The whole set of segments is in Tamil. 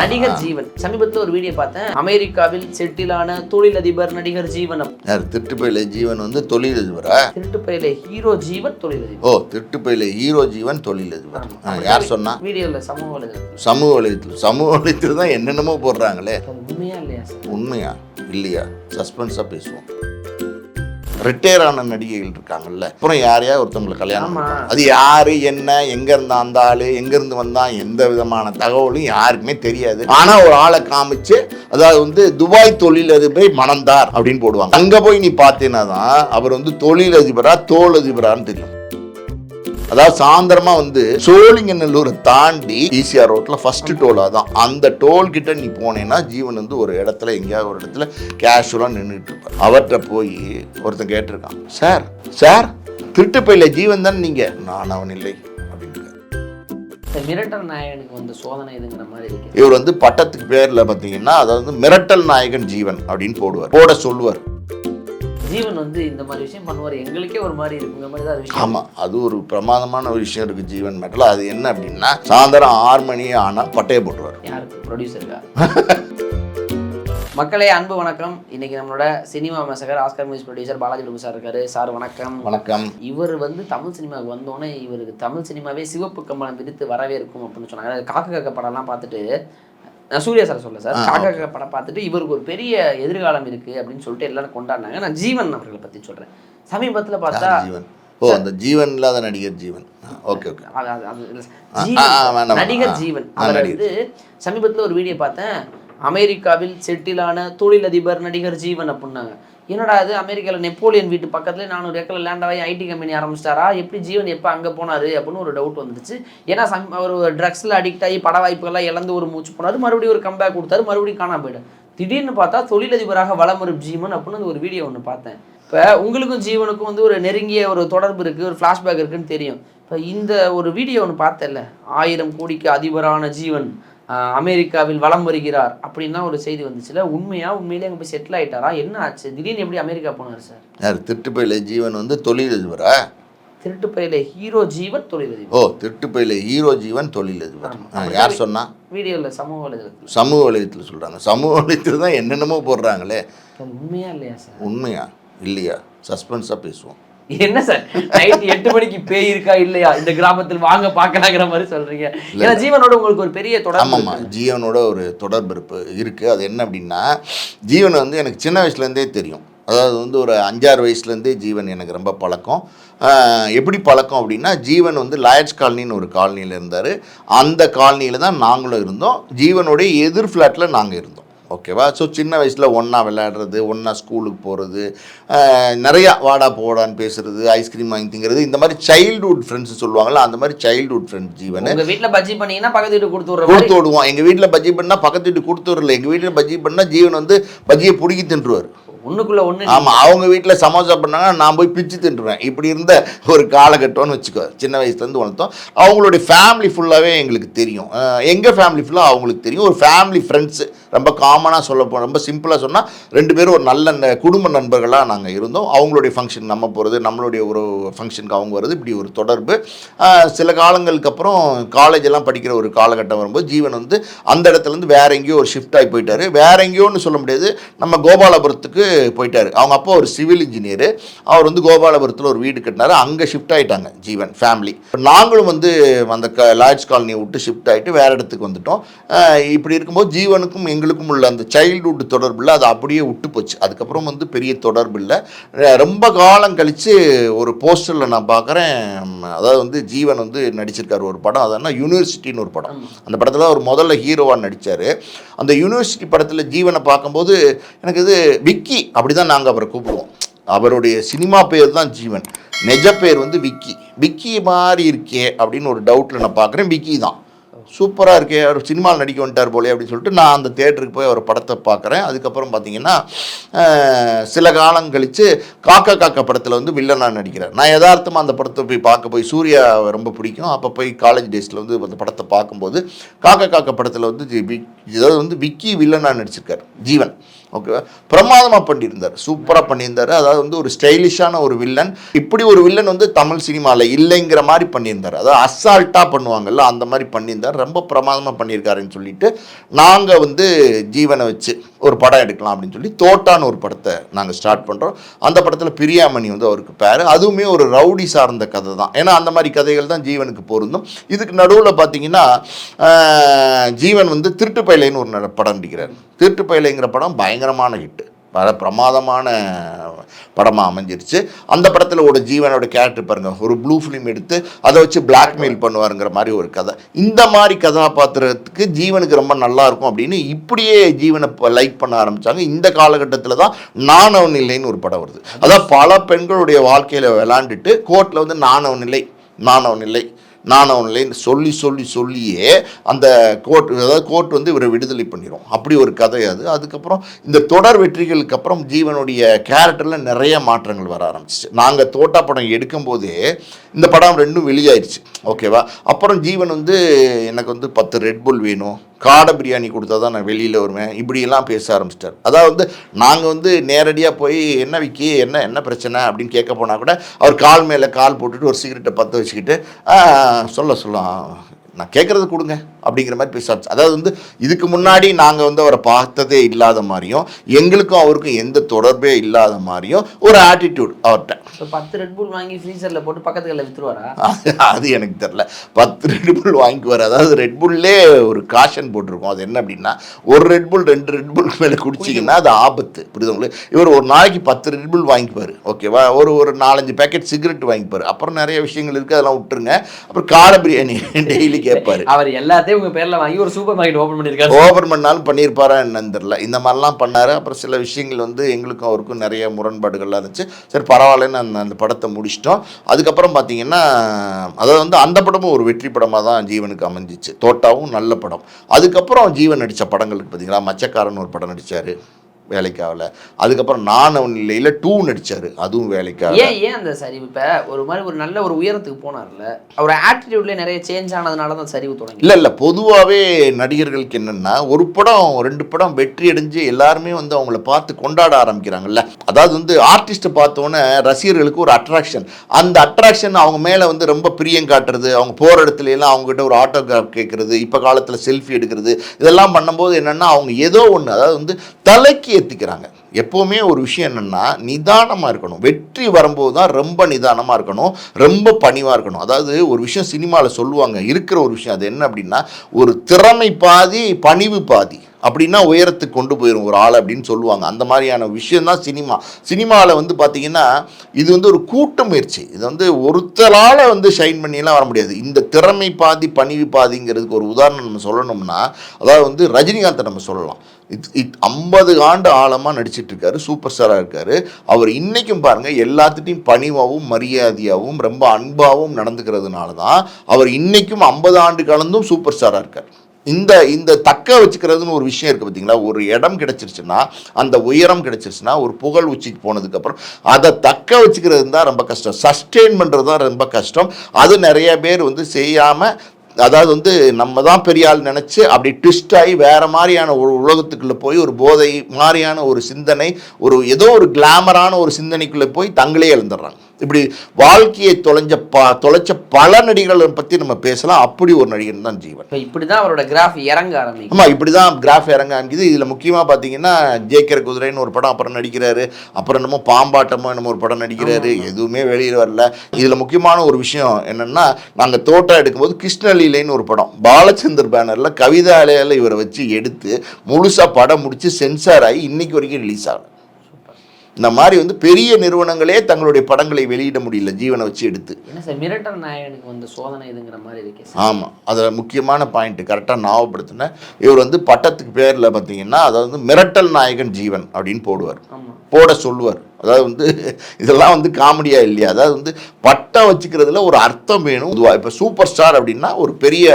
நடிகர் ஜீவன். சமீபத்தில் ஒரு வீடியோ பார்த்தேன். அமெரிக்காவில் செட்டிலான தொழிலதிபர் நடிகர் ஜீவன் யார் திருட்டுப்பையில ஜீவன் வந்து தொழிலதிபரா? திருட்டு பயில ஹீரோ ஜீவன் தொழிலதிபர். ஓ திருட்டுப்பையில ஹீரோ ஜீவன் தொழிலதிபர். யார் சொன்னா? வீடியோவில் சமூக வலைதளத்தில். சமூக வலையத்தில் சமூக வலையத்தில் தான் என்னென்னமோ போடுறாங்களே. உண்மையா இல்லையா உண்மையா? இல்லையா? சஸ்பென்ஸாக பேசுவோம். ரிட்டையர் ஆன நடிகைகள் இருக்காங்கல்ல. அப்புறம் யாரையா ஒருத்தவங்களை கல்யாணம். அது யாரு என்ன எங்க இருந்து அந்த ஆளு எங்க இருந்து வந்தான் எந்த விதமான தகவலும் யாருக்குமே தெரியாது. ஆனா ஒரு ஆளை காமிச்சு அதாவது வந்து துபாய் தொழிலதிபரை மணந்தார் அப்படின்னு போடுவாங்க. அங்க போய் நீ பார்த்தீங்கன்னா தான் அவர் வந்து தொழிலதிபரா தோலதிபரான்னு தெரியும். அதாவது சாயந்தரமா வந்து சோழிங்கநல்லூரை தாண்டி ஈசிஆர் ரோட்ல ஃபர்ஸ்ட் டோலா தான் அந்த டோல் கிட்ட நீ போனேன்னா ஜீவன் வந்து ஒரு இடத்துல எங்கேயாவது ஒரு இடத்துல கேஷுவலா நின்றுட்டு இருப்பார். அவர்கிட்ட போய் ஒருத்தன் கேட்டிருக்கான் சார் சார் திருட்டுப்பையில ஜீவன் தான் நீங்க? நான் அவன் இல்லை மிரட்டல் நாயகனுக்கு வந்து சோதனை இதுங்கிற மாதிரி இருக்கு. இவர் வந்து பட்டத்துக்கு பேர்ல பாத்தீங்கன்னா அதாவது மிரட்டல் நாயகன் ஜீவன் அப்படின்னு போடுவார். போட சொல்லுவார். ஜீவன் வந்து இந்த மாதிரி விஷயம் பண்ணுவார். எங்களுக்கே ஒரு மாதிரி இருக்குங்கிற மாதிரி தான் விஷயம். ஆமா அது ஒரு பிரமாதமான ஒரு விஷயம் இருக்கு ஜீவன் மெட்டல் அது என்ன அப்படின்னா சாயந்தரம் ஆறு மணி ஆனா பட்டையை போட்டுருவார். யாருக்கு ப்ரொடியூசருக்கா மக்களே அன்பு வணக்கம். இன்னைக்கு நம்மளோட cinema மசகர் Oscar music producer Balaji Prabhu sir இருக்காரு. சார் வணக்கம். வணக்கம். இவர் வந்து தமிழ் சினிமாவுக்கு வந்தோடனே இவருக்கு தமிழ் சினிமாவே சிவப்பு கம்பளம் விரித்து வரவே இருக்கும் அப்படின்னு சொன்னாங்க. காக்க காக்க படம்லாம் பார்த்துட்டு சூர்யா சார் சொல்ல சார். காக்க படம் பார்த்துட்டு இவருக்கு ஒரு பெரிய எதிர்காலம் இருக்கு அப்படின்னு சொல்லிட்டு எல்லாரும் கொண்டாடினாங்க. நான் ஜீவன் அவர்களை பத்தி சொல்றேன். சமீபத்துல பார்த்தா ஓ அந்த ஜீவன் இல்லாத நடிகர் ஜீவன். Okay okay. நடிகர் ஜீவன். நடிகர். வந்து சமீபத்துல ஒரு வீடியோ பார்த்தேன். அமெரிக்காவில் செட்டிலான தொழிலதிபர் நடிகர் ஜீவன் அப்படின்னாங்க. என்னடா இது? அமெரிக்காவில் நெப்போலியன் வீட்டு பக்கத்தில் நானூறு ஏக்கர் லேண்டாகி ஐடி கம்பெனி ஆரம்பிச்சிட்டாரா? எப்படி ஜீவன் எப்போ அங்கே போனாரு? அப்படின்னு ஒரு டவுட் வந்துடுச்சு ஏன்னா சம் அவர் ட்ரக்ஸில் அடிக்ட் ஆகி பட வாய்ப்புகள்லாம் இழந்து ஒரு மூச்சு போனார். மறுபடியும் ஒரு கம்பேக் கொடுத்தாரு. மறுபடியும் காணாம போயிடும் திடீர்னு பார்த்தா தொழிலதிபராக வலம் ஜீவன் அப்படின்னு ஒரு வீடியோ ஒன்று பார்த்தேன். இப்போ உங்களுக்கும் ஜீவனுக்கும் வந்து ஒரு நெருங்கிய ஒரு தொடர்பு இருக்குது ஒரு ஃப்ளாஷ்பேக் இருக்குன்னு தெரியும். இப்போ இந்த ஒரு வீடியோ ஒன்று பார்த்தேன்ல. ஆயிரம் கோடிக்கு அதிபரான ஜீவன். அமெரிக்காவில் வலம் வருகிறார் அப்படின்னா ஒரு செய்தி வந்துச்சுல. உண்மையா? உண்மையிலே அங்கே போய் செட்டில் ஆயிட்டாரா? என்ன ஆச்சு? திடீர்னு எப்படி அமெரிக்கா போனார் சார்? யார் திருட்டுப்பையில ஜீவன் வந்து தொழிலதிபரா? திருட்டு பயில ஹீரோ ஜீவன் தொழிலதிபர். ஓ திருட்டுப்பையில ஹீரோ ஜீவன் தொழிலதிபர். யார் சொன்னா? வீடியோவில் சமூக வலைதளத்தில். சமூக வலையத்தில் சொல்றாங்க. சமூக வலையத்தில் தான் என்னென்னமோ போடுறாங்களே. உண்மையா இல்லையா சார்? உண்மையா? இல்லையா? சஸ்பென்ஸாக பேசுவோம். என்ன சார்? நைட் எட்டு மணிக்கு பேய் இருக்கா இல்லையா? இந்த கிராமத்தில் வாங்க பார்க்கலாங்கிற மாதிரி சொல்றீங்க. ஏன்னா ஜீவனோட உங்களுக்கு ஒரு பெரிய தொடர்பு ஆமாம்மா. ஜீவனோட ஒரு தொடர்பு இருப்பு இருக்குது அது என்ன அப்படின்னா ஜீவன் வந்து எனக்கு சின்ன வயசுலேருந்தே தெரியும். அதாவது வந்து ஒரு அஞ்சாறு வயசுலேருந்தே ஜீவன் எனக்கு ரொம்ப பழக்கம். எப்படி பழக்கம் அப்படின்னா ஜீவன் வந்து லாயட்ஸ் காலனின்னு ஒரு காலனியில் இருந்தார். அந்த காலனியில் தான் நாங்களும் இருந்தோம். ஜீவனுடைய எதிர் ஃப்ளாட்டில் நாங்கள் இருந்தோம். ஓகேவா ஸோ சின்ன வயசில் ஒன்றா விளையாடுறது ஒன்றா ஸ்கூலுக்கு போகிறது நிறையா வாடா போடான்னு பேசுறது ஐஸ்கிரீம் வாங்கி திங்கிறது இந்த மாதிரி சைல்டுஹுட் ஃப்ரெண்ட்ஸ் சொல்லுவாங்கல்ல அந்த மாதிரி சைல்டுஹுட் ஃப்ரெண்ட் ஜீவன். உங்க வீட்ல பஜ்ஜி பண்ணீங்கன்னா பக்கத்து வீட்டு கொடுத்து கொடுத்து விடுவோம். எங்கள் வீட்டில் பஜ்ஜி பண்ணால் பக்கத்து வீட்டு கொடுத்து விடல. எங்கள் வீட்டில் பஜ்ஜி பண்ணால் ஜீவன் வந்து பஜ்ஜியை பிடிக்கி தின்றுவார். ஒண்ணுக்குள்ள ஒண்ணு ஆமாம் அவங்க வீட்டில் சமோசா பண்ணாங்கன்னா நான் போய் பிச்சு தின்றுவேன். இப்படி இருந்த ஒரு காலகட்டம்னு வச்சுக்கோ சின்ன வயசுலேருந்து வளர்த்தோம். அவங்களுடைய ஃபேமிலி ஃபுல்லாகவே எங்களுக்கு தெரியும். எங்கள் ஃபேமிலி ஃபுல்லாக அவங்களுக்கு தெரியும். ஒரு ஃபேமிலி ஃப்ரெண்ட்ஸு ரொம்ப காமனாக சொல்ல போ ரொம்ப சிம்பிளாக சொன்னால் ரெண்டு பேரும் ஒரு நல்ல ந- குடும்ப நண்பர்களாக நாங்கள் இருந்தோம். அவங்களுடைய ஃபங்க்ஷன் நம்ம போகிறது நம்மளுடைய ஒரு ஃபங்க்ஷனுக்கு அவங்க வருது இப்படி ஒரு தொடர்பு. சில காலங்களுக்கு அப்புறம் காலேஜ் எல்லாம் படிக்கிற ஒரு காலகட்டம் வரும்போது ஜீவன் வந்து அந்த இடத்துல இருந்து வேற எங்கேயோ ஒரு ஷிஃப்ட் ஆகி போயிட்டாரு. வேற எங்கேயோன்னு சொல்ல முடியாது. நம்ம கோபாலபுரத்துக்கு போயிட்டாரு. அவங்க அப்பா ஒரு சிவில் இன்ஜினியர். அவர் வந்து கோபாலபுரத்தில் ஒரு வீடு கட்டினாரு. அங்கே ஷிஃப்ட் ஆயிட்டாங்க ஜீவன் ஃபேமிலி நாங்களும் வந்து அந்த க லாய்ட்ஸ் காலனியை விட்டு ஷிஃப்ட் ஆகிட்டு வேற இடத்துக்கு வந்துட்டோம். இப்படி இருக்கும்போது ஜீவனுக்கும் எங்களுக்கும் உள்ள அந்த சைல்டுஹுட் தொடர்பு இல்லை அது அப்படியே விட்டு போச்சு. அதுக்கப்புறம் வந்து பெரிய தொடர்பு இல்லை. ரொம்ப காலம் கழித்து ஒரு போஸ்டரில் நான் பார்க்குறேன் அதாவது வந்து ஜீவன் வந்து நடிச்சிருக்காரு ஒரு படம். அதனா யூனிவர்சிட்டின்னு ஒரு படம். அந்த படத்தில் ஒரு முதல்ல ஹீரோவாக நடித்தார் அந்த யூனிவர்சிட்டி படத்தில் ஜீவனை பார்க்கும்போது எனக்கு இது விக்கி அப்படி தான் நாங்கள் அவரை கூப்பிடுவோம். அவருடைய சினிமா பேர் தான் ஜீவன். நெஜ பேர் வந்து விக்கி. விக்கி மாதிரி இருக்கே அப்படின்னு ஒரு டவுட்டில் நான் பார்க்குறேன். விக்கி தான். சூப்பராக இருக்கே. அவர் சினிமாவில் நடிக்க வந்துட்டார் போலே அப்படின்னு சொல்லிட்டு நான் அந்த தேட்டருக்கு போய் அவர் படத்தை பார்க்குறேன். அதுக்கப்புறம் பார்த்தீங்கன்னா சில காலம் கழித்து காக்கா காக்கா படத்தில் வந்து வில்லனாக நடிக்கிறேன் நான் யதார்த்தமாக அந்த படத்தை போய் பார்க்க போய் சூர்யா ரொம்ப பிடிக்கும். அப்போ போய் காலேஜ் டேஸில் வந்து அந்த படத்தை பார்க்கும்போது காக்கா காக்கா படத்தில் வந்து ஜி- வி- அதாவது வந்து விக்கி வில்லனாக நடிச்சிருக்கார். ஜீவன். ஓகேவா? பிரமாதமாக பண்ணியிருந்தார். சூப்பராக பண்ணியிருந்தார். அதாவது வந்து ஒரு ஸ்டைலிஷான ஒரு வில்லன். இப்படி ஒரு வில்லன் வந்து தமிழ் சினிமாவில் இல்லைங்கிற மாதிரி பண்ணியிருந்தார். அதாவது அசால்ட்டாக பண்ணுவாங்கல்ல அந்த மாதிரி பண்ணியிருந்தார். ரொம்ப பிரமாதமாக பண்ணியிருக்காருன்னு சொல்லிட்டு நாங்கள் வந்து ஜீவனை வச்சு ஒரு படம் எடுக்கலாம் அப்படின்னு சொல்லி தோட்டான்னு ஒரு படத்தை நாங்கள் ஸ்டார்ட் பண்ணுறோம் அந்த படத்தில் பிரியாமணி வந்து அவருக்கு பேர். அதுவுமே ஒரு ரவுடி சார்ந்த கதை தான். ஏன்னா அந்த மாதிரி கதைகள் தான் ஜீவனுக்கு பொருந்தும். இதுக்கு நடுவில் பார்த்தீங்கன்னா ஜீவன் வந்து திருட்டு பயிலைன்னு ஒரு நட- படம் நடிக்கிறார். திருட்டு பயிலைங்கிற படம் பயங்கரமான ஹிட்டு பல பிரமாதமான படமாக அமைஞ்சிருச்சு. அந்த படத்தில் ஒரு ஜீவனோட கேரக்டர் பாருங்கள் ஒரு ப்ளூ ஃபிலிம் எடுத்து அதை வச்சு பிளாக்மெயில் பண்ணுவாருங்கிற மாதிரி ஒரு கதை. இந்த மாதிரி கதாபாத்திரத்துக்கு ஜீவனுக்கு ரொம்ப நல்லா இருக்கும் அப்படின்னு இப்படியே ஜீவனை லைக் பண்ண ஆரம்பிச்சாங்க. இந்த காலகட்டத்தில் தான் நாணவன் இல்லைன்னு ஒரு படம் வருது. அதான் பல பெண்களுடைய வாழ்க்கையில் விளாண்டுட்டு கோர்ட்டில் வந்து நாணவன் இல்லை நாணவன் இல்லை. நான் இல்லைன்னு சொல்லி சொல்லி சொல்லியே அந்த கோர்ட் அதாவது கோர்ட் வந்து இவரை விடுதலை பண்ணிடும் அப்படி ஒரு கதை அது. அதுக்கப்புறம் இந்த தொடர் வெற்றிகளுக்கு அப்புறம் ஜீவனுடைய கேரக்டரில் நிறைய மாற்றங்கள் வர ஆரம்பிச்சிச்சு. நாங்கள் தோட்டா படம் எடுக்கும்போதே இந்த படம் ரெண்டும் வெளியாயிடுச்சு ஓகேவா அப்புறம் ஜீவன் வந்து எனக்கு வந்து பத்து ரெட்புல் வேணும். காடை பிரியாணி கொடுத்தா தான் நான் வெளியில் வருவேன். இப்படியெல்லாம் பேச ஆரம்பிச்சிட்டார். அதாவது வந்து நாங்கள் வந்து நேரடியாக போய் என்ன விக்கி என்ன என்ன பிரச்சனை? அப்படின்னு கேட்க போனால் கூட அவர் கால் மேலே கால் போட்டுட்டு ஒரு சிகரெட்டை பற்ற வச்சுக்கிட்டு சொல்ல சொல்ல நான் கேட்குறது கொடுங்க அப்படிங்கிற மாதிரி பேச ஆரம்பிச்சு அதாவது வந்து இதுக்கு முன்னாடி நாங்கள் வந்து அவரை பார்த்ததே இல்லாத மாதிரியும் எங்களுக்கும் அவருக்கும் எந்த தொடர்பே இல்லாத மாதிரியும் ஒரு ஆட்டிடியூட் அவர்கிட்ட பத்து ரெட் புல் வாங்கி ஃப்ரீசரில் போட்டு பக்கத்து கடையில் விற்றுருவாரா அது எனக்கு தெரில பத்து ரெட் புல் வாங்கிக்குவார். அதாவது ரெட் புல்லே ஒரு காஷன் போட்டிருக்கோம். அது என்ன அப்படின்னா ஒரு ரெட் புல் ரெண்டு ரெட் புல் மேலே குடிச்சிங்கன்னா அது ஆபத்து. புரியுது உங்களுக்கு? இவர் ஒரு நாளைக்கு பத்து ரெட் புல் வாங்கிக்குவார் ஓகேவா ஒரு ஒரு நாலஞ்சு பேக்கெட் சிகரெட் வாங்கிப்பார். அப்புறம் நிறைய விஷயங்கள் இருக்குது அதெல்லாம் விட்டுருங்க. அப்புறம் காடை பிரியாணி டெய்லி கேட்பாரு அவர் எல்லாத்தையும் உங்க பேர்ல வாங்கி ஒரு சூப்பர் மார்க்கெட் ஓபன் பண்ணிருக்காரு. ஓப்பன் பண்ணாலும் பண்ணியிருப்பாரா என்னன்னு தெரில இந்த மாதிரிலாம் பண்ணார். அப்புறம் சில விஷயங்கள் வந்து எங்களுக்கும் அவருக்கும் நிறைய முரண்பாடுகள்லாம் இருந்துச்சு. சரி பரவாயில்லன்னு அந்த அந்த படத்தை முடிச்சிட்டோம். அதுக்கப்புறம் பார்த்தீங்கன்னா அதாவது வந்து அந்த படமும் ஒரு வெற்றி படமாக தான் ஜீவனுக்கு அமைஞ்சிச்சு. தோட்டாவும் நல்ல படம். அதுக்கப்புறம் ஜீவன் நடித்த படங்களுக்கு பார்த்தீங்களா மச்சக்காரன் ஒரு படம் நடித்தார் வேலைக்காகல. அதுக்கப்புறம் நான் அவன் இல்லையில் டூ நடித்தார் அதுவும் வேலைக்காகல. ஏன் ஏன் அந்த சரிவு? இப்ப ஒரு மாதிரி ஒரு நல்ல ஒரு உயரத்துக்கு போனார்ல. அவர் ஆட்டிடியூட்ல நிறைய சேஞ்ச் ஆனதுனால தான் சரிவு தொடங்கி இல்லை இல்லை பொதுவாகவே நடிகர்களுக்கு என்னென்னா ஒரு படம் ரெண்டு படம் வெற்றி அடைஞ்சு எல்லாருமே வந்து அவங்கள பார்த்து கொண்டாட ஆரம்பிக்கிறாங்கல்ல. அதாவது வந்து ஆர்டிஸ்ட்டை பார்த்தோன்னே ரசிகர்களுக்கு ஒரு அட்ராக்ஷன் அந்த அட்ராக்ஷன் அவங்க மேலே வந்து ரொம்ப பிரியம் காட்டுறது அவங்க போகிற இடத்துல எல்லாம் அவங்ககிட்ட ஒரு ஆட்டோகிராஃப் கேட்குறது இப்போ காலத்தில் செல்ஃபி எடுக்கிறது இதெல்லாம் பண்ணும்போது என்னென்னா அவங்க ஏதோ ஒன்று அதாவது வந்து தலைக்கு ஏற்றிக்கிறாங்க எப்போவுமே ஒரு விஷயம் என்னென்னா நிதானமாக இருக்கணும். வெற்றி வரும்போது தான் ரொம்ப நிதானமாக இருக்கணும். ரொம்ப பணிவாக இருக்கணும். அதாவது ஒரு விஷயம் சினிமாவில் சொல்லுவாங்க இருக்கிற ஒரு விஷயம் அது என்ன அப்படின்னா ஒரு திறமை பாதி பணிவு பாதி. அப்படின்னா உயரத்துக்கு கொண்டு போயிடும் ஒரு ஆள் அப்படின்னு சொல்லுவாங்க. அந்த மாதிரியான விஷயந்தான் சினிமா. சினிமாவில் வந்து பார்த்தீங்கன்னா இது வந்து ஒரு கூட்டு முயற்சி. இது வந்து ஒருத்தரால் வந்து ஷைன் பண்ணியெல்லாம் வர முடியாது. இந்த திறமை பாதி பணிவு பாதிங்கிறதுக்கு ஒரு உதாரணம் நம்ம சொல்லணும்னா அதாவது வந்து ரஜினிகாந்தை நம்ம சொல்லலாம். இத் இத் ஐம்பது ஆண்டு ஆழமாக நடிச்சிட்டு இருக்காரு சூப்பர் ஸ்டாராக இருக்காரு. அவர் இன்றைக்கும் பாருங்கள் எல்லாத்துட்டையும் பணிவாகவும் மரியாதையாகவும் ரொம்ப அன்பாகவும் நடந்துக்கிறதுனால தான் அவர் இன்றைக்கும் ஐம்பது ஆண்டு கலந்தும் சூப்பர் ஸ்டாராக இருக்கார். இந்த இந்த தக்க வச்சுக்கிறதுன்னு ஒரு விஷயம் இருக்குது பார்த்தீங்களா ஒரு இடம் கிடச்சிருச்சுன்னா அந்த உயரம் கிடச்சிருச்சுன்னா ஒரு புகழ் உச்சிக்கு போனதுக்கப்புறம் அதை தக்க வச்சுக்கிறது தான் ரொம்ப கஷ்டம். சஸ்டெயின் பண்ணுறது தான் ரொம்ப கஷ்டம். அது நிறைய பேர் வந்து செய்யாமல் அதாவது வந்து நம்ம தான் பெரிய ஆள் நினச்சி அப்படி ட்விஸ்ட் ஆகி வேறு மாதிரியான ஒரு உலகத்துக்குள்ளே போய் ஒரு போதை மாதிரியான ஒரு சிந்தனை ஒரு ஏதோ ஒரு கிளாமரான ஒரு சிந்தனைக்குள்ளே போய் தங்களே எழுந்துடுறாங்க. இப்படி வாழ்க்கையை தொலைஞ்ச ப தொலைச்ச பல நடிகர்களை பற்றி நம்ம பேசலாம். அப்படி ஒரு நடிகன் தான் ஜீவன். இப்போ இப்படிதான் அவரோட கிராஃப் இறங்க ஆரம்பிக்கும் ஆமாம் இப்படி தான் கிராஃப் இறங்க ஆரம்பிக்குது. இதில் முக்கியமாக பார்த்தீங்கன்னா ஜேக்கர் குதிரைன்னு ஒரு படம் அப்புறம் நடிக்கிறாரு. அப்புறம் என்னமோ பாம்பாட்டமோ என்னமோ ஒரு படம் நடிக்கிறாரு. எதுவுமே வெளியில் வரல. இதில் முக்கியமான ஒரு விஷயம் என்னென்னா நாங்கள் தோட்டம் எடுக்கும்போது கிருஷ்ணலீலைன்னு ஒரு படம். பாலச்சந்தர் பேனரில் கவிதாலயில் இவரை வச்சு எடுத்து முழுசாக படம் முடித்து சென்சார் ஆகி இன்னைக்கு வரைக்கும் ரிலீஸ் ஆகல. இந்த மாதிரி வந்து பெரிய நிறுவனங்களே தங்களுடைய படங்களை வெளியிட முடியல ஜீவனை வச்சு எடுத்து. மிரட்டல் நாயகனுக்கு வந்த சோதனை இதுங்கிற மாதிரி இருக்கே சார். ஆமாம் அதில் முக்கியமான பாயிண்ட்டு கரெக்டாக ஞாபகப்படுத்தினேன் இவர் வந்து பட்டத்துக்கு பேரில் பார்த்தீங்கன்னா அதாவது வந்து மிரட்டல் நாயகன் ஜீவன் அப்படின்னு போடுவார். போட சொல்லுவார். அதாவது வந்து இதெல்லாம் வந்து காமெடியாக இல்லையா? அதாவது வந்து பட்டம் வச்சுக்கிறதுல ஒரு அர்த்தம் வேணும். இப்போ சூப்பர் ஸ்டார் அப்படின்னா ஒரு பெரிய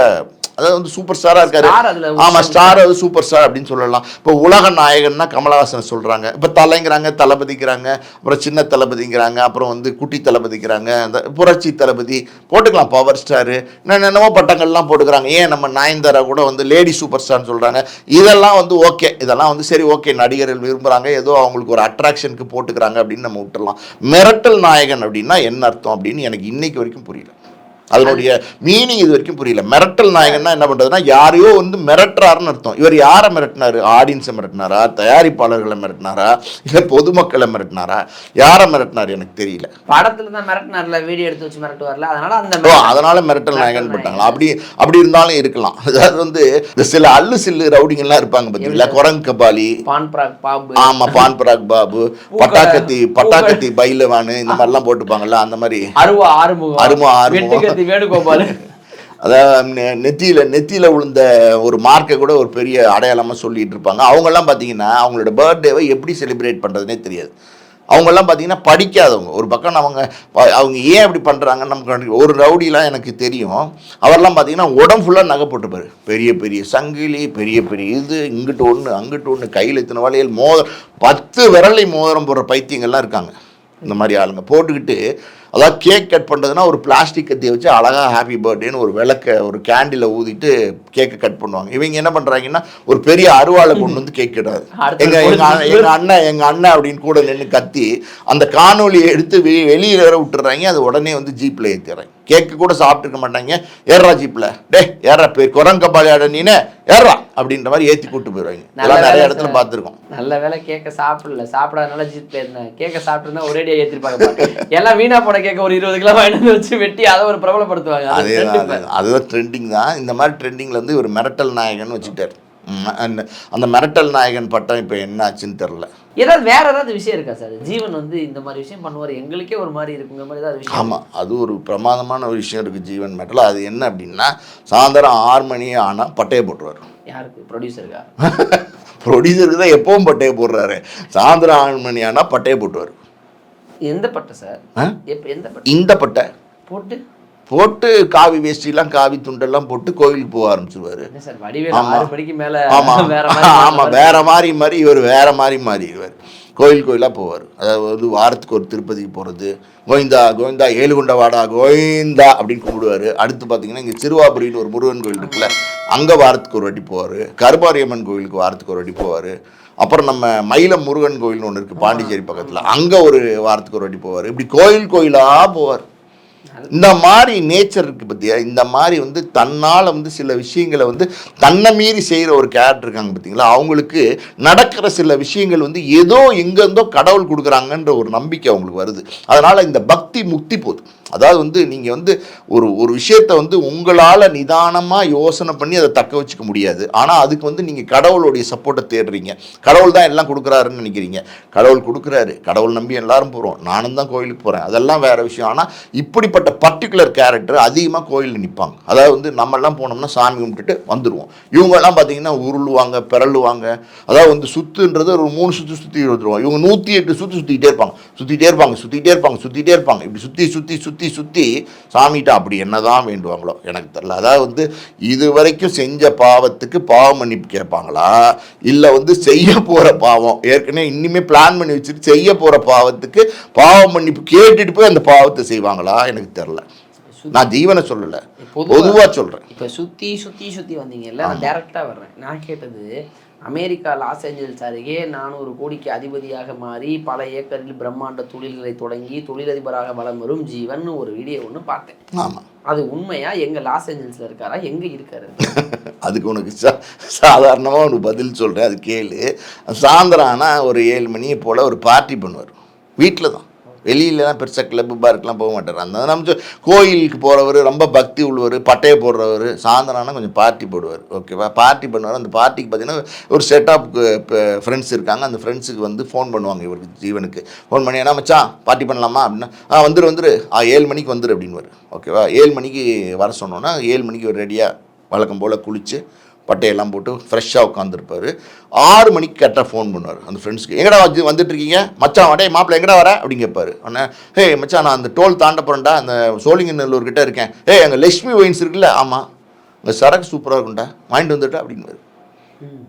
அதாவது வந்து சூப்பர் ஸ்டாரா இருக்காரு. Star அதுல ஆமா உச்சம். ஸ்டார் அது சூப்பர் ஸ்டார் அப்படின்னு சொல்லலாம். இப்போ உலக நாயகன்னா கமலஹாசன் சொல்றாங்க. இப்போ தலைங்கிறாங்க தளபதிக்கிறாங்க அப்புறம் சின்ன தளபதிங்கிறாங்க அப்புறம் வந்து குட்டி தளபதிக்கிறாங்க அந்த புரட்சி தளபதி போட்டுக்கலாம் பவர் ஸ்டாரு என்னென்னமோ பட்டங்கள்லாம் போட்டுக்கிறாங்க. ஏன் நம்ம நயன்தாரா கூட வந்து லேடி சூப்பர் ஸ்டார்னு சொல்றாங்க. இதெல்லாம் வந்து ஓகே இதெல்லாம் வந்து சரி ஓகே நடிகர்கள் விரும்புறாங்க. ஏதோ அவங்களுக்கு ஒரு அட்ராக்ஷனுக்கு போட்டுக்கிறாங்க அப்படின்னு நம்ம விட்டுறலாம். மிரட்டல் நாயகன் அப்படின்னா என்ன அர்த்தம் அப்படின்னு எனக்கு இன்னைக்கு வரைக்கும் புரியல. அதனுடைய மீனிங் இது வரைக்கும் புரியல. மிரட்டல் நாயகன்னா என்ன பண்றதுன்னா யாரையோ வந்து மிரட்டுறாருன்னு அர்த்தம். இவர் யாரை மிரட்டினாரு? ஆடியன்ஸை மிரட்டினாரா? தயாரிப்பாளர்களை மிரட்டினாரா? இல்லை பொதுமக்களை மிரட்டினாரா? யாரை மிரட்டினாரு எனக்கு தெரியல. படத்துல தான் மிரட்டினார்ல வீடியோ எடுத்து வச்சு மிரட்டுவார்ல. அதனால அந்த அதனால மிரட்டல் நாயகன் போட்டாங்களா? அப்படி அப்படி இருந்தாலும் இருக்கலாம். அதாவது வந்து இந்த சில அல்லு சில்லு ரவுடிங்கெல்லாம் இருப்பாங்க பார்த்தீங்களா குரங்கு கபாலி. பான் பிராக் பாம்பு ஆமா பான் பராக் பாபு. பட்டாக்கத்தி பட்டாக்கத்தி பைலவானு இந்த மாதிரிலாம் போட்டுப்பாங்கல்ல அந்த மாதிரி. அருவா ஆறுமுகம். அருவா ஆறுமுகம். வெட்டுக்கத்தி வேணுகோபால். அதாவது நெ- நெத்தியில் விழுந்த ஒரு மார்க்கை கூட ஒரு பெரிய அடையாளமாக சொல்லிட்டு இருப்பாங்க. அவங்கெல்லாம் பார்த்தீங்கன்னா அவங்களோட பர்த்டேவை எப்படி செலிப்ரேட் பண்ணுறதுனே தெரியாது. அவங்கெல்லாம் பார்த்தீங்கன்னா படிக்காதவங்க. ஒரு பக்கம் அவங்க அவங்க ஏன் அப்படி பண்ணுறாங்கன்னு நமக்கு ஒரு ரவுடிலாம் எனக்கு தெரியும். அவர்லாம் பார்த்தீங்கன்னா உடம்பு ஃபுல்லாக நகை போட்டுப்பார் பெரிய பெரிய சங்கிலி பெரிய பெரிய இது இங்கிட்டு ஒன்று அங்கிட்டு ஒன்று கையில் இத்தனை வளையல் மோதிரம் பத்து விரலை மோதிரம் போடுற பைத்தியங்கள்லாம் இருக்காங்க. இந்த மாதிரி ஆளுங்க. போட்டுக்கிட்டு அதாவது கேக் கட் பண்ணுறதுனா ஒரு பிளாஸ்டிக் கத்தியை வச்சு அழகாக ஹாப்பி பர்த்டேன்னு ஒரு விளக்க ஒரு கேண்டில் ஊதிட்டு கேக்கை கட் பண்ணுவாங்க. இவங்க என்ன பண்ணுறாங்கன்னா ஒரு பெரிய அருவாளை கொண்டு வந்து கேக் கட்டாது அடுத்தது எங்க எங்க அண்ணன் எங்க அண்ணன் அப்படின்னு கூட நின்று கத்தி அந்த காணொலியை எடுத்து வெ வெளியில விட்டுறாங்க அது உடனே வந்து ஜீப்ல ஏத்திடுறாங்க. கேக்கு கூட சாப்பிட்டுருக்க மாட்டாங்க. ஏறா ஜீப்ல. டே ஏறா போய் குரங்கப்பாளையாட நீனே ஏறா அப்படின்ற மாதிரி ஏத்தி கூட்டு போயிடுவாங்க இதெல்லாம் நிறைய இடத்துல. பார்த்துருக்கோம். நல்ல வேலை கேக்க சாப்பிடல. சாப்பிடாதனால ஜீத் போயிருந்தேன். கேக்க சாப்பிட்டுருந்தா ஒரேடியா ஏத்திருப்பாங்க பாரு. எல்லாம் வீணா போன கேக்க ஒரு இருபது கிலோ வாங்கிட்டு வச்சு வெட்டி அதை ஒரு பிரபலப்படுத்துவாங்க. அதுதான் ட்ரெண்டிங் தான். இந்த மாதிரி ட்ரெண்டிங்ல வந்து ஒரு மிரட்டல் நாயகன் வச்சுட்டார் ம், அந்த அந்த மிரட்டல் நாயகன் பட்டம் இப்போ என்ன ஆச்சுன்னு தெரில ஏதாவது வேற ஏதாவது விஷயம் இருக்கா சார்? ஜீவன் வந்து இந்த மாதிரி விஷயம் பண்ணுவார். எங்களுக்கே ஒரு மாதிரி இருக்குங்கிற மாதிரி ஏதாவது விஷயம் ஆமாம் அது ஒரு பிரமாதமான ஒரு விஷயம் இருக்குது ஜீவன் மெட்டல். அது என்ன அப்படின்னா சாயந்தரம் ஆறு மணி ஆனால் பட்டையை போட்டுருவார். யாருக்கு? ப்ரொடியூசருக்கா ப்ரொடியூசருக்கு தான் எப்பவும் பட்டையை போடுறாரு. சாயந்தரம் ஆறு மணி ஆனால் பட்டையை போட்டுருவார். எந்த பட்டை சார்? எப்ப எந்த பட்டை? இந்த பட்டை. போட்டு? போட்டு காவி வேஷ்டிலாம் காவி துண்டெல்லாம் போட்டு கோயிலுக்கு போக ஆரம்பிச்சிருவாரு. ஆமா. வேற மாதிரி மாதிரி இவர் வேற மாதிரி மாறிடுவார். கோயில் கோயிலாக போவார். அதாவது வாரத்துக்கு ஒரு திருப்பதிக்கு போகிறது கோவிந்தா கோவிந்தா ஏழுகுண்ட வாடா கோவிந்தா அப்படின்னு கும்பிடுவார். அடுத்து பார்த்தீங்கன்னா இங்கே சிறுவாபுரின்னு ஒரு முருகன் கோயில் இருக்குல்ல அங்கே வாரத்துக்கு ஒரு வாட்டி போவார். கருமாரியம்மன் கோயிலுக்கு வாரத்துக்கு ஒரு வாட்டி போவார். அப்புறம் நம்ம மயிலம் முருகன் கோயில்னு ஒன்று இருக்குது பாண்டிச்சேரி பக்கத்தில். அங்கே ஒரு வாரத்துக்கு ஒரு வாட்டி போவார். இப்படி கோயில் கோயிலாக போவார். இந்த மாதிரி நேச்சர் இருக்கு பார்த்தியா இந்த மாதிரி வந்து தன்னால் வந்து சில விஷயங்களை வந்து தன்னை மீறி செய்கிற ஒரு கேரக்டர் இருக்காங்க பார்த்தீங்களா அவங்களுக்கு நடக்கிற சில விஷயங்கள் வந்து ஏதோ எங்கேருந்தோ கடவுள் கொடுக்குறாங்கன்ற ஒரு நம்பிக்கை அவங்களுக்கு வருது. அதனால் இந்த பக்தி முக்தி போகுது அதாவது வந்து நீங்கள் வந்து ஒரு ஒரு விஷயத்தை வந்து உங்களால் நிதானமாக யோசனை பண்ணி அதை தக்க வச்சுக்க முடியாது. ஆனால் அதுக்கு வந்து நீங்கள் கடவுளுடைய சப்போர்ட்டை தேடுறீங்க. கடவுள் தான் எல்லாம் கொடுக்குறாருன்னு நினைக்கிறீங்க. கடவுள் கொடுக்குறாரு. கடவுள் நம்பி எல்லாரும் போகிறோம் நானும் தான் கோயிலுக்கு போகிறேன் அதெல்லாம் வேறு விஷயம். ஆனால் இப்படிப்பட்ட பர்டிகுலர் கேரக்டர் அதிகமாக கோயிலில் நிற்பாங்க அதாவது வந்து நம்மெல்லாம் போனோம்னா சாமி கும்பிட்டுட்டு வந்துடுவோம் இவங்கெல்லாம் பார்த்தீங்கன்னா உருளுவாங்க பிறழுவாங்க அதாவது வந்து சுத்துன்றது ஒரு மூணு சுற்று சுற்றி வந்துருவாங்க இவங்க நூற்றி எட்டு சுற்றி சுற்றிக்கிட்டே இருப்பாங்க. சுற்றிட்டே இருப்பாங்க சுற்றிட்டே இருப்பாங்க சுற்றிட்டே இருப்பாங்க. இப்படி சுற்றி சுற்றி சுற்றி சுற்றி சாமிகிட்ட அப்படி என்னதான் வேண்டுவாங்களோ எனக்கு தெரியல. அதாவது வந்து இது வரைக்கும் செஞ்ச பாவத்துக்கு பாவ மன்னிப்பு கேட்பாங்களா? இல்லை வந்து செய்ய போகிற பாவம். ஏற்கனவே இன்னுமே பிளான் பண்ணி வச்சுட்டு செய்ய போகிற பாவத்துக்கு பாவ மன்னிப்பு கேட்டுட்டு போய் அந்த பாவத்தை செய்வாங்களா? எனக்கு தெரில நான் ஜீவனை சொல்லலை. பொதுவா- பொதுவாக சொல்கிறேன் இப்ப சுத்தி சுத்தி சுத்தி வந்தீங்கல்ல நான் டைரக்டா வர்றேன். நான் கேட்டது அமெரிக்கா லாஸ் ஏஞ்சல்ஸ் அருகே நானூறு கோடிக்கு அதிபதியாக மாறி பல ஏக்கரில் பிரம்மாண்ட தொழில்களை தொடங்கி தொழிலதிபராக வலம் வரும் ஜீவன் ஒரு வீடியோ ஒன்று பார்த்தேன். ஆமாம் அது உண்மையா? எங்க லாஸ் ஏஞ்சல்ஸ்ல இருக்காரா? எங்க இருக்காரு? அதுக்கு உனக்கு சா சாதாரணமாக ஒரு பதில் சொல்கிறேன் அது கேளு. சாயந்தரம் ஆனால் ஒரு ஏழு மணியை போல் ஒரு பார்ட்டி பண்ணுவார். வீட்டில் தான் வெளியிலலாம் பெருசாக கிளப்பு பார்க்கெலாம் போக மாட்டார். அந்த நம்ம கோயிலுக்கு போகிறவர் ரொம்ப பக்தி உள்ளவர் பட்டையை போடுறவர் சாயந்தரம்னா ஆனால் கொஞ்சம் பார்ட்டி போடுவார். ஓகேவா பார்ட்டி பண்ணுவார். அந்த பார்ட்டிக்கு பார்த்தீங்கன்னா ஒரு செட் ஆஃப் ஃப்ரெண்ட்ஸ் இருக்காங்க. அந்த ஃப்ரெண்ட்ஸுக்கு வந்து ஃபோன் பண்ணுவாங்க இவருக்கு ஜீவனுக்கு. ஃபோன் பண்ணி என்ன மச்சான் பார்ட்டி பண்ணலாமா? அப்படின்னா ஆ வந்துரு வந்துரு. ஆ ஏழு மணிக்கு வந்துரு அப்படின்னு ஓகேவா ஏழு மணிக்கு வர சொன்னோன்னா ஏழு மணிக்கு ஒரு ரெடியாக வழக்கம் போல் குளித்து பட்டையெல்லாம் போட்டு ஃப்ரெஷ்ஷாக உட்காந்துருப்பாரு ஆறு மணிக்கு கரெக்டாக ஃபோன் பண்ணுவார். அந்த ஃப்ரெண்ட்ஸ்க்கு எங்கடா வந்து வந்துட்டு இருக்கீங்க மச்சான் வடே மாப்பிள்ளை எங்கடா வர? அப்படின்னு கேட்பாரு. அண்ணா ஹே மச்சான் நான் அந்த டோல் தாண்ட போகிறேன்டா அந்த சோழிங்கநல்லூர் கிட்ட இருக்கேன். ஏய் அங்கே லக்ஷ்மி ஒயின்ஸ் இருக்குல்ல? ஆமாம் உங்க சரக்கு சூப்பராக இருக்கும்டா. வாங்கிட்டு வந்துட்டா அப்படின்னு ம்.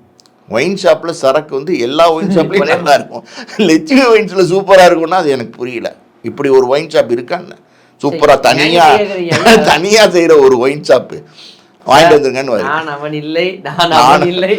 ஒயின் ஷாப்பில் சரக்கு வந்து எல்லா ஒயின் ஷாப்லேயும் நல்லா இருக்கும். லட்சுமி ஒயின்ஸில் சூப்பராக இருக்கும்னா அது எனக்கு புரியல. இப்படி ஒரு ஒயின் ஷாப் இருக்கான்னு. சூப்பராக தனியாக? தனியாக செய்கிற ஒரு ஒயின் ஷாப்பு வாங்கிட்டு வந்துருங்கன்னு. நான் அவன் இல்லை நான் நானும் அவன் இல்லை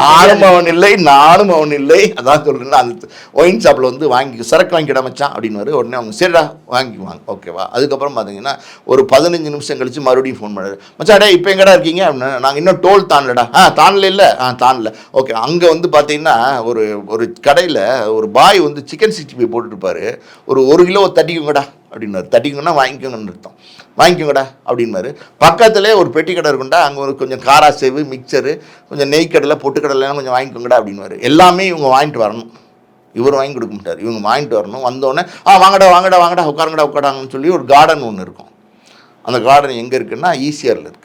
நானும். அவன் இல்லை நானும் அவன் இல்லை. அதான் சொல்றேன் அந்த ஒயின் ஷாப்பில் வந்து வாங்கி சரக்கு வாங்கிட மச்சான் அப்படின்னு. உடனே அவங்க சரிடா வாங்கிக்குவாங்க. ஓகேவா அதுக்கப்புறம் பார்த்தீங்கன்னா ஒரு பதினஞ்சு நிமிஷம் கழிச்சு மறுபடியும் ஃபோன் பண்ணாரு. மச்சான் டே இப்போ எங்கடா இருக்கீங்க? அப்படின்னு. நாங்கள் இன்னும் டோல் தாண்டலடா. ஆ தாண்டல இல்லை. ஆ தாண்டல. ஓகே அங்கே வந்து பார்த்தீங்கன்னா ஒரு ஒரு கடையில் ஒரு பாய் வந்து சிக்கன் சிக்ஸ்டி ஃபைவ் போட்டுருப்பாரு ஒரு ஒரு கிலோ தட்டிக்குங்கடா. அப்படின்னாரு. தட்டிங்கன்னா வாங்கிக்கோங்கன்னு அர்த்தம். வாங்கிக்கோங்கடா அப்படின்னாரு. பக்கத்துலேயே ஒரு பெட்டி கடை இருக்குண்டா அங்கே ஒரு கொஞ்சம் காரா சேவு மிக்சரு கொஞ்சம் நெய் கடலை பொட்டு கடலைலாம் கொஞ்சம் வாங்கிக்கோங்கடா அப்படின்னுவாரு எல்லாமே இவங்க வாங்கிட்டு வரணும். இவர் வாங்கி கொடுக்க மாட்டார். இவங்க வாங்கிட்டு வரணும். வந்தோடனே ஆ வாங்கடா வாங்கடா வாங்கடா உட்காருங்கடா உட்காடாங்கன்னு சொல்லி ஒரு கார்டன் ஒன்று இருக்கும். அந்த கார்டன் எங்கே இருக்குன்னா ஈசிஆரில் இருக்குது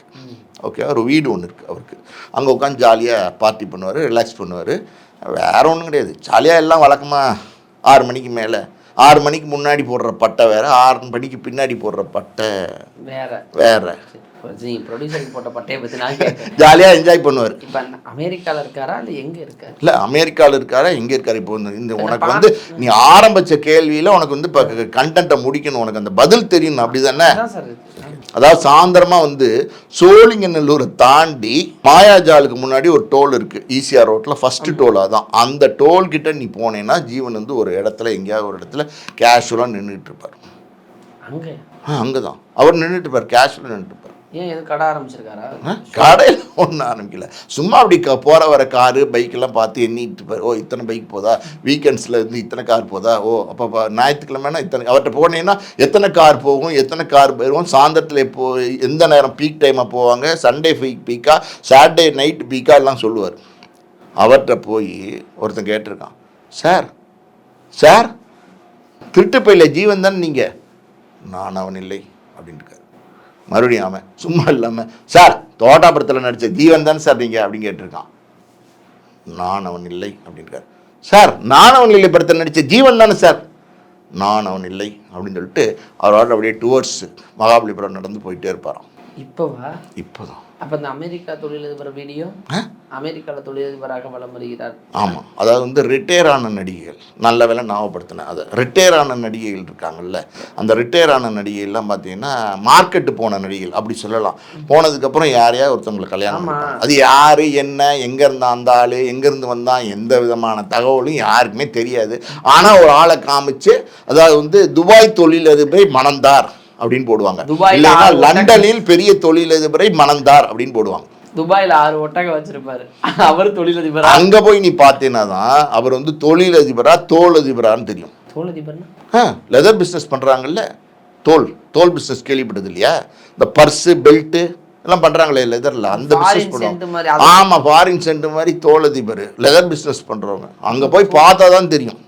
ஓகே ஒரு வீடு ஒன்று இருக்குது அவருக்கு. அங்கே உட்காந்து ஜாலியாக பார்ட்டி பண்ணுவார் ரிலாக்ஸ் பண்ணுவார். வேற ஒன்றும் கிடையாது. ஜாலியாக எல்லாம் வழக்கமாக ஆறு மணிக்கு மேலே ஆறு மணிக்கு முன்னாடி போடுற பட்டை வேற ஆறு மணிக்கு பின்னாடி போடுற பட்டை வேற. வேற. ப்ரொடியூசருக்கு போட்ட பட்டையை பத்தி நான் கேட்டேன். ஜாலியாக என்ஜாய் பண்ணுவார். இப்ப அமெரிக்கால இருக்காரா இல்ல எங்க இருக்காரு? இல்லை அமெரிக்காவில் இருக்காரா எங்கே இருக்காரு? இப்போ இந்த- உனக்கு வந்து நீ ஆரம்பிச்ச கேள்வியில் உனக்கு வந்து இப்போ கண்டென்ட்டை முடிக்கணும். உனக்கு அந்த பதில் தெரியணும் அப்படி தானே. அதாவது சாயந்தரமா வந்து சோழிங்கநல்லூரை தாண்டி மாயாஜாலுக்கு முன்னாடி ஒரு டோல் இருக்கு ஈசிஆர் ரோட்ல. ஃபர்ஸ்ட் டோல் அதான். அந்த டோல் கிட்ட நீ போனேன்னா ஜீவன் வந்து ஒரு இடத்துல எங்கேயாவது ஒரு இடத்துல கேஷுவலாக நின்றுட்டு இருப்பார். அங்க? அங்கே தான் அவர் நின்றுட்டு இருப்பார் கேஷுவலாக நின்றுட்டு இருப்பார். ஏன் எதுவும் கடை ஆரம்பிச்சிருக்காரா? கடையில் ஒன்றும் ஆரம்பிக்கல. சும்மா அப்படி க போகிற வர காரு பைக்கெல்லாம் பார்த்து எண்ணிட்டு இருப்பார் ஓ இத்தனை பைக் போதா? வீக்கெண்ட்ஸில் இருந்து இத்தனை கார் போதா? ஓ அப்போ ஞாயிற்றுக்கிழமைனா இத்தனை அவர்கிட்ட போனீங்கன்னா எத்தனை கார் போகும் எத்தனை கார் போயிடும் சாயந்தரத்தில் எப்போ எந்த நேரம் பீக் டைமாக போவாங்க? சண்டே பீக் பீக்கா சாட்டர்டே நைட் பீக்கா எல்லாம் சொல்லுவார். அவர்கிட்ட போய் ஒருத்தன் கேட்டிருக்கான். சார் சார் திருட்டுப்பையில ஜீவன் தானே நீங்கள் நான் அவன் இல்லை. அப்படின்ட்டு மறுபடியும் அவன் சும்மா இல்லாமல் சார் தோட்டாபுரத்தில் நடித்த ஜீவன் தானே சார் நீங்கள் அப்படின்னு கேட்டிருக்கான். நான் அவன் இல்லை அப்படின்றார் சார் நான் அவன் இல்லை படத்தில் நடித்த ஜீவன் தானே சார்? நான் அவன் இல்லை அப்படின்னு சொல்லிட்டு அவரோட அப்படியே டுவர்ட்ஸ் மகாபலிபுரம் நடந்து போயிட்டே இருப்பாராம். இப்பவா? இப்போதான். அப்ப இந்த அமெரிக்கா தொழிலதிபர் வீடியோ அமெரிக்கால தொழிலதிபராக வலம் வருகிறார். ஆமாம் அதாவது வந்து ரிட்டையர் ஆன நடிகைகள். நல்ல வேலை ஞாபகப்படுத்தினேன் அதை ரிட்டையர் ஆன நடிகைகள் இருக்காங்கல்ல. அந்த ரிட்டையர் ஆன நடிகைகள்லாம் பார்த்தீங்கன்னா மார்க்கெட்டு போன நடிகைகள். அப்படி சொல்லலாம். போனதுக்கப்புறம் யாரையா ஒருத்தவங்களை கல்யாணம். அது யார் என்ன எங்கே இருந்தா அந்த ஆள் எங்கேருந்து வந்தான் எந்த விதமான தகவலும் யாருக்குமே தெரியாது. ஆனால் ஒரு ஆளை காமிச்சு அதாவது வந்து துபாய் தொழிலதிபரை மணந்தார். அப்படின்னு போடுவாங்க. இல்லைன்னா லண்டனில் பெரிய தொழிலதிபரை மணந்தார் அப்படின்னு போடுவாங்க. துபாயில ஆறு ஒட்டகம் வச்சிருப்பாரு. அவர் தொழிலதிபரா? அங்க போய் நீ பார்த்தீங்கன்னா தான் அவர் வந்து தொழிலதிபரா தோல் அதிபரான்னு தெரியும் தொழிலதிபர்னா லெதர் பிஸ்னஸ் பண்றாங்கல்ல. தோல் தோல் பிஸ்னஸ் கேள்விப்பட்டது இல்லையா? இந்த பர்ஸு பெல்ட்டு எல்லாம் பண்றாங்களே லெதர்ல அந்த பிஸ்னஸ் பண்ணுவாங்க. மாதிரி அது- ஆமா ஃபாரின் சென்ட் மாதிரி தோல் அதிபர் லெதர் பிஸ்னஸ் பண்றவங்க. அங்க போய் பார்த்தா தான் தெரியும்.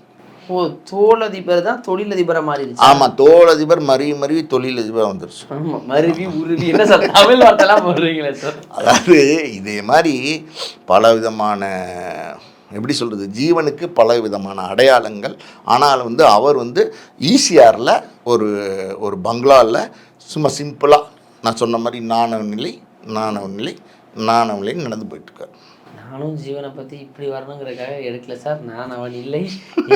ஓ தொழிலதிபர் தான் தொழிலதிபரா மாறிடுச்சு. ஆமா தோல் அதிபர் மருவி மருவி தொழிலதிபர் வந்துருச்சு. ஆமா மருவி உருவி என்ன சார் தமிழ் வார்த்தைலாம் போடுறீங்களே சார் அதாவது இதே மாதிரி பல விதமான எப்படி சொல்கிறது ஜீவனுக்கு பல விதமான அடையாளங்கள். ஆனால் வந்து அவர் வந்து ஈசிஆரில் ஒரு ஒரு பங்களாவில் சும்மா சிம்பிளாக நான் சொன்ன மாதிரி நாணவ நிலை நாணவ நிலை நாணவ நிலைன்னு நடந்து போயிட்டுருக்காரு. நானும் ஜீவனை பற்றி இப்படி வரணுங்கிறதுக்காக எடுக்கல சார். நான் அவன் இல்லை.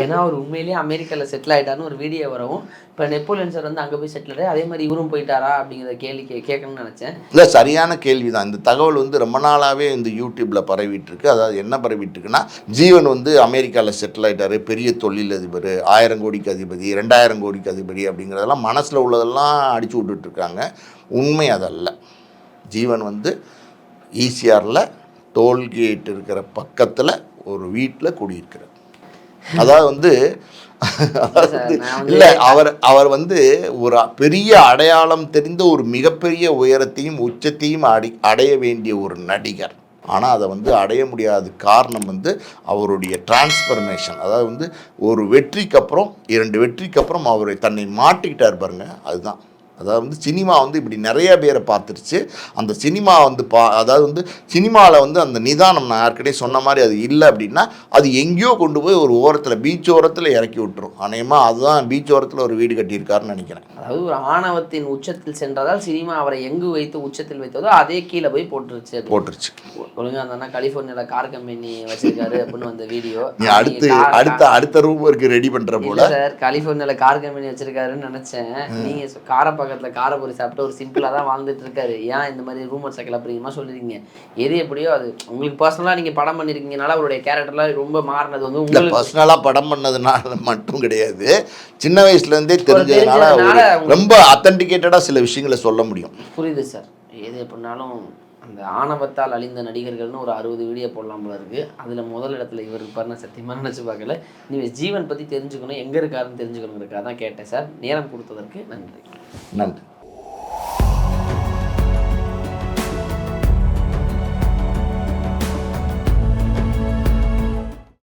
ஏன்னா அவர் உண்மையிலேயே அமெரிக்காவில் செட்டில் ஆயிட்டாருன்னு ஒரு வீடியோ வரவும் இப்போ நெப்போலியன் சார் வந்து அங்கே போய் செட்டில் ஆகி அதே மாதிரி இவரும் போயிட்டாரா அப்படிங்கிற கேள்வி கே கேட்கணும்னு நினச்சேன். இல்லை சரியான கேள்வி தான் இந்த தகவல் வந்து ரொம்ப நாளாகவே இந்த யூடியூப்பில் பரவிட்டு இருக்கு அதாவது என்ன பரவிட்டு இருக்குன்னா ஜீவன் வந்து அமெரிக்காவில் செட்டில் ஆகிட்டாரு பெரிய தொழில் அதிபர் ஆயிரம் கோடிக்கு அதிபதி ரெண்டாயிரம் கோடிக்கு அதிபதி அப்படிங்கிறதெல்லாம் மனசில் உள்ளதெல்லாம் அடிச்சு விட்டுட்ருக்காங்க உண்மை அதல்ல. ஜீவன் வந்து ஈசிஆரில் டோல்கேட் இருக்கிற பக்கத்தில் ஒரு வீட்டில் குடியிருக்கிறார். அதாவது வந்து இல்லை அவர் அவர் வந்து ஒரு பெரிய அடையாளம் தெரிந்த ஒரு மிகப்பெரிய உயரத்தையும் உச்சத்தையும் அடி அடைய வேண்டிய ஒரு நடிகர். ஆனால் அதை வந்து அடைய முடியாத காரணம் வந்து அவருடைய டிரான்ஸ்ஃபர்மேஷன் அதாவது வந்து ஒரு வெற்றிக்கு அப்புறம் இரண்டு வெற்றிக்கு அப்புறம் அவரை தன்னை மாட்டிக்கிட்டார் பாருங்க அதுதான். அதாவது வந்து சினிமா வந்து இப்படி நிறைய பேரை பார்த்துருச்சு. அந்த சினிமா வந்து பா அதாவது வந்து சினிமாவில் வந்து அந்த நிதானம் நான் யார்கிட்டயே சொன்ன மாதிரி அது இல்லை அப்படின்னா அது எங்கேயோ கொண்டு போய் ஒரு ஓரத்தில் பீச் ஓரத்தில் இறக்கி விட்டுரும். அநேகமாக அதுதான் பீச் ஓரத்தில் ஒரு வீடு கட்டியிருக்காருன்னு நினைக்கிறேன். அதாவது ஒரு ஆணவத்தின் உச்சத்தில் சென்றதால் சினிமா அவரை எங்கு வைத்து உச்சத்தில் வைத்ததோ அதே கீழே போய் போட்டுருச்சு. போட்டுருச்சு. ஒழுங்கா அந்த அண்ணா கலிஃபோர்னியால கார் கம்பெனி வச்சிருக்காரு அப்படின்னு வந்த வீடியோ. அடுத்து அடுத்த அடுத்த ரூம் இருக்கு ரெடி பண்ணுற போல சார் கலிஃபோர்னியால கார் கம்பெனி வச்சிருக்காருன்னு நினைச்சேன். நீங்க சொ- காரை பக்கத்துல காரை பொறி சாப்பிட்டு ஒரு சிம்பிளா தான் வாழ்ந்துட்டு இருக்காரு. ஏன் இந்த மாதிரி ரூமர்ஸ் கிளப்புறீங்கமா சொல்லிருக்கீங்க எது எப்படியோ அது உங்களுக்கு பர்சனலா நீங்க படம் பண்ணிருக்கீங்கனால அவருடைய கேரக்டர்லாம் ரொம்ப மாறினது வந்து உங்களுக்கு பர்சனலாக படம் பண்ணதுனால மட்டும் கிடையாது. சின்ன வயசுலேருந்தே தெரிஞ்சதுனால ரொம்ப அத்தன்டிகேட்டடாக சில விஷயங்களை சொல்ல முடியும். புரியுது சார் எது எப்படினாலும் அந்த ஆணவத்தால் அழிந்த நடிகர்கள்னு ஒரு அறுபது வீடியோ போடலாம் போல இருக்கு. அதுல முதல் இடத்துல இவர் இருப்பார் நான் சத்தியமாக நினச்சி பார்க்கல. நீ ஜீவன் பத்தி தெரிஞ்சுக்கணும் எங்க இருக்காருன்னு தெரிஞ்சுக்கணுங்கிறதுக்காக தான் கேட்டேன் சார் நேரம் கொடுத்ததற்கு நன்றி. நன்றி.